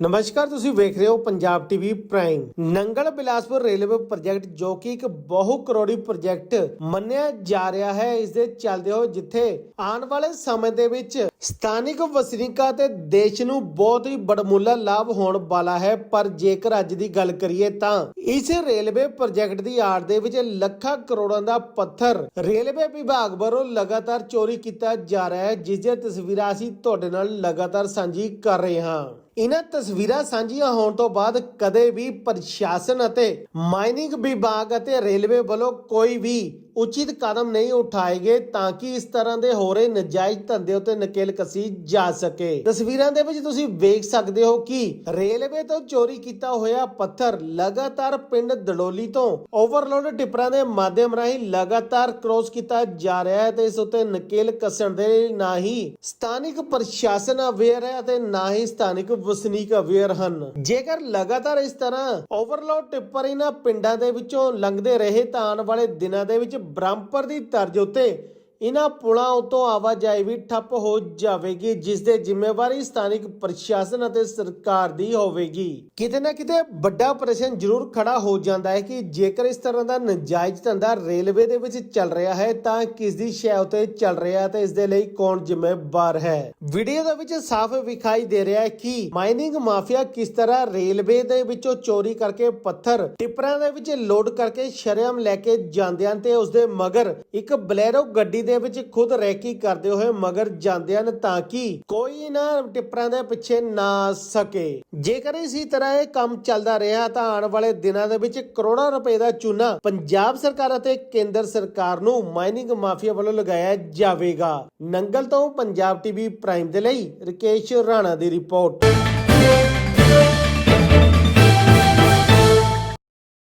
ਨਮਸਕਾਰ, ਤੁਸੀਂ ਵੇਖ ਰਹੇ ਹੋ Punjab TV prime. Nangal Bilaspur railway project, ਜੋ ਕਿ ਇੱਕ ਬਹੁ ਕਰੋੜੀ ਪ੍ਰੋਜੈਕਟ ਮੰਨਿਆ ਜਾ ਰਿਹਾ ਹੈ, ਇਸ ਦੇ ਚੱਲਦੇ ਹੋ ਜਿੱਥੇ ਆਉਣ ਵਾਲੇ ਸਮੇਂ ਦੇ ਵਿੱਚ ਸਥਾਨਿਕ ਵਸਨੀਕਾਂ ਤੇ ਦੇਸ਼ ਨੂੰ ਬਹੁਤ ਹੀ ਬੜਮੁੱਲਾ ਲਾਭ ਹੋਣ ਵਾਲਾ ਹੈ, ਪਰ ਜੇਕਰ ਅੱਜ ਦੀ ਗੱਲ ਕਰੀਏ ਤਾਂ ਇਸ ਰੇਲਵੇ ਪ੍ਰੋਜੈਕਟ ਦੀ ਆੜ ਦੇ ਵਿੱਚ ਲੱਖਾਂ ਕਰੋੜਾਂ ਦਾ ਪੱਥਰ ਰੇਲਵੇ ਵਿਭਾਗ ਵੱਲੋਂ ਲਗਾਤਾਰ ਚੋਰੀ ਕੀਤਾ ਜਾ ਰਿਹਾ ਹੈ, ਜਿਸ ਦੀਆਂ ਤਸਵੀਰਾਂ ਅਸੀਂ ਤੁਹਾਡੇ ਨਾਲ ਲਗਾਤਾਰ ਸਾਂਝੀ ਕਰ ਰਹੇ ਹਾਂ। ਇਹਨਾਂ ਤਸਵੀਰਾਂ ਸਾਂਝੀਆਂ ਹੋਣ ਤੋਂ ਬਾਅਦ ਕਦੇ ਵੀ ਪ੍ਰਸ਼ਾਸਨ ਅਤੇ ਮਾਈਨਿੰਗ ਵਿਭਾਗ ਅਤੇ ਰੇਲਵੇ ਵੱਲੋਂ ਕੋਈ ਵੀ ਉਚਿਤ ਕਦਮ ਨਹੀਂ ਉਠਾਏ ਗਏ ਤਾਂ ਕਿ ਇਸ ਤਰ੍ਹਾਂ ਦੇ ਹੋ ਰਹੇ ਨਜਾਇਜ਼ ਧੰਦੇ ਉਤੇ ਨਕੇਲ ਕਸੀ ਜਾ ਸਕੇ। ਤਸਵੀਰਾਂ ਦੇ ਵਿੱਚ ਤੁਸੀਂ ਵੇਖ ਸਕਦੇ ਹੋ ਕਿ ਰੇਲਵੇ ਤੋਂ ਚੋਰੀ ਕੀਤਾ ਹੋਇਆ ਪੱਥਰ ਲਗਾਤਾਰ ਪਿੰਡ ਦੜੋਲੀ ਤੋਂ ਓਵਰਲੋਡ ਟਿੱਪਰਾਂ ਦੇ ਮਾਧਿਅਮ ਰਾਹੀਂ ਲਗਾਤਾਰ ਕ੍ਰੋਸ ਕੀਤਾ ਜਾ ਰਿਹਾ ਹੈ ਤੇ ਇਸ ਉਤੇ ਨਕੇਲ ਕੱਸਣ ਦੇ ਨਾ ਹੀ ਸਥਾਨਿਕ ਪ੍ਰਸ਼ਾਸਨ ਅਵੇਅਰ ਹੈ ਅਤੇ ਨਾ ਹੀ ਸਥਾਨਿਕ ਵਸਨੀਕ ਅਵੇਅਰ ਹਨ। ਜੇਕਰ ਲਗਾਤਾਰ ਇਸ ਤਰ੍ਹਾਂ ਓਵਰਲੋਡ ਟਿੱਪਰ ਇਹਨਾਂ ਪਿੰਡਾਂ ਦੇ ਵਿੱਚੋਂ ਲੰਘਦੇ ਰਹੇ ਤਾਂ ਆਉਣ ਵਾਲੇ ਦਿਨਾਂ ਦੇ ਵਿੱਚ ਬ੍ਰਹਮਪੁਰ ਦੀ ਤਰਜ਼ ਉੱਤੇ ਇਹਨਾਂ ਪੁਲਾਂ ਉਤੋਂ ਆਵਾਜਾਈ ਵੀ ਠੱਪ ਹੋ ਜਾਵੇਗੀ ਜਿਸ ਦੇ ਜ਼ਿੰਮੇਵਾਰੀ ਸਥਾਨਕ ਪ੍ਰਸ਼ਾਸਨ ਅਤੇ ਸਰਕਾਰ ਦੀ ਹੋਵੇਗੀ। ਕਿਤੇ ਨਾ ਕਿਤੇ ਵੱਡਾ ਪ੍ਰਸ਼ਨ ਜ਼ਰੂਰ ਖੜਾ ਹੋ ਜਾਂਦਾ ਹੈ ਕਿ ਜੇਕਰ ਇਸ ਤਰ੍ਹਾਂ ਦਾ ਨਜਾਇਜ਼ ਧੰਦਾ ਰੇਲਵੇ ਦੇ ਵਿੱਚ ਚੱਲ ਰਿਹਾ ਹੈ, ਤਾਂ ਕਿਸ ਦੀ ਸ਼ੈ ਉਤੇ ਚੱਲ ਰਿਹਾ ਤੇ ਇਸ ਦੇ ਲਈ ਕੌਣ ਜ਼ਿੰਮੇਵਾਰ ਹੈ? ਵੀਡੀਓ ਦੇ ਵਿੱਚ ਸਾਫ਼ ਵਿਖਾਈ ਦੇ ਰਿਹਾ ਹੈ ਕਿ ਮਾਈਨਿੰਗ ਮਾਫੀਆ ਕਿਸ ਤਰ੍ਹਾਂ ਰੇਲਵੇ ਦੇ ਵਿੱਚੋਂ ਚੋਰੀ ਕਰਕੇ ਪੱਥਰ ਟਿੱਪਰਾਂ ਦੇ ਵਿੱਚ ਲੋਡ ਕਰਕੇ ਸ਼ਰੇਆਮ ਲੈ ਕੇ ਜਾਂਦੇ ਹਨ ਤੇ ਉਸ ਦੇ ਮਗਰ ਇੱਕ ਬਲੈਰੋ ਗੱਡੀ ਦੇ ਵਿੱਚ ਖੁਦ ਰੈਕੀ ਕਰਦੇ ਹੋਏ ਮਗਰ ਜਾਂਦੇ ਹਨ ਤਾਂ ਕਿ ਕੋਈ ਨਾ ਟਿੱਪਰਾਂ ਦੇ ਪਿੱਛੇ ਨਾ ਸਕੇ। ਜੇਕਰ ਇਸੇ ਤਰ੍ਹਾਂ ਇਹ ਕੰਮ ਚੱਲਦਾ ਰਿਹਾ ਤਾਂ ਆਉਣ ਵਾਲੇ ਦਿਨਾਂ ਦੇ ਵਿੱਚ ਕਰੋੜਾਂ ਰੁਪਏ ਦਾ ਚੂਨਾ ਪੰਜਾਬ ਸਰਕਾਰ ਅਤੇ ਕੇਂਦਰ ਸਰਕਾਰ ਨੂੰ ਮਾਈਨਿੰਗ ਮਾਫੀਆ ਵੱਲੋਂ ਲਗਾਇਆ ਜਾਵੇਗਾ। ਨੰਗਲ ਤੋਂ ਪੰਜਾਬ ਟੀਵੀ ਪ੍ਰਾਈਮ ਦੇ ਲਈ ਰਕੇਸ਼ ਰਾਣਾ ਦੀ ਰਿਪੋਰਟ।